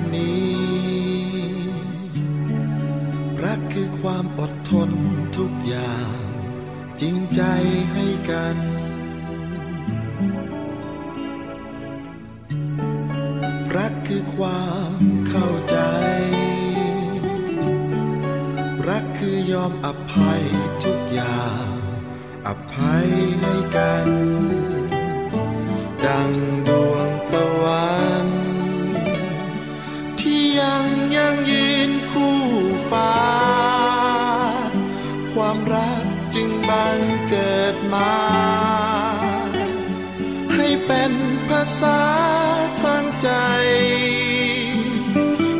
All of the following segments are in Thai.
ำนี้ รักคือความอดทนทุกอย่าง เป็นภาษาทางใจ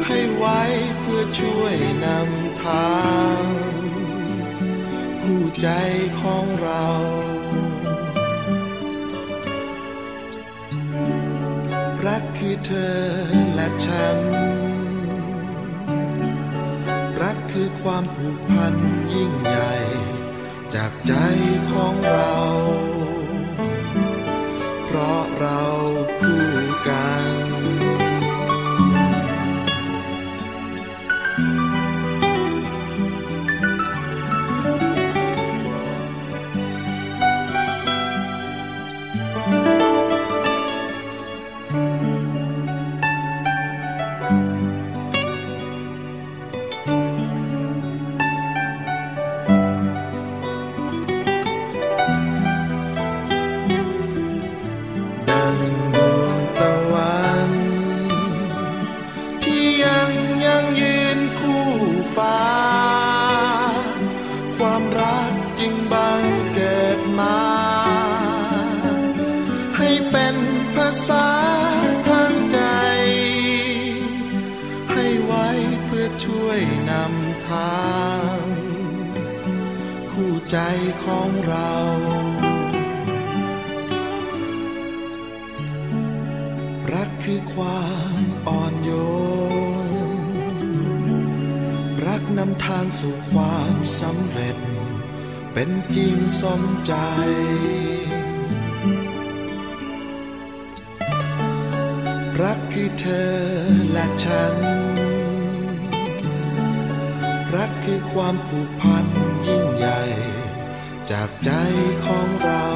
ให้ไว้เพื่อช่วยนำทางคู่ใจของเรารักคือเธอและฉัน รักคือความผูกพันยิ่งใหญ่ จากใจของเรา เพรา สมใจ รักคือเธอและฉัน รักคือความผูกพันยิ่งใหญ่ จากใจของเรา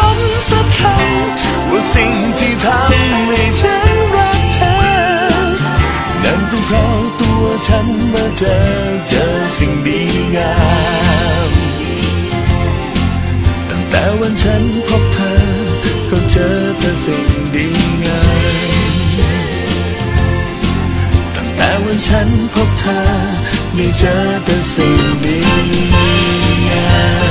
ว่าสิ่งที่ทำให้ฉันรักเธอ นั้นเป็นเพราะตัวฉันมาเจอเจอสิ่งดีงามตั้งแต่วันฉันพบเธอ ก็เจอแต่สิ่งดีงามตั้งแต่วันฉันพบเธอ ไม่เจอแต่สิ่งดีงาม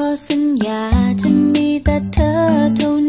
ก็สัญญาจะมีแต่เธอเท่านั้น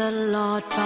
ตลอดไป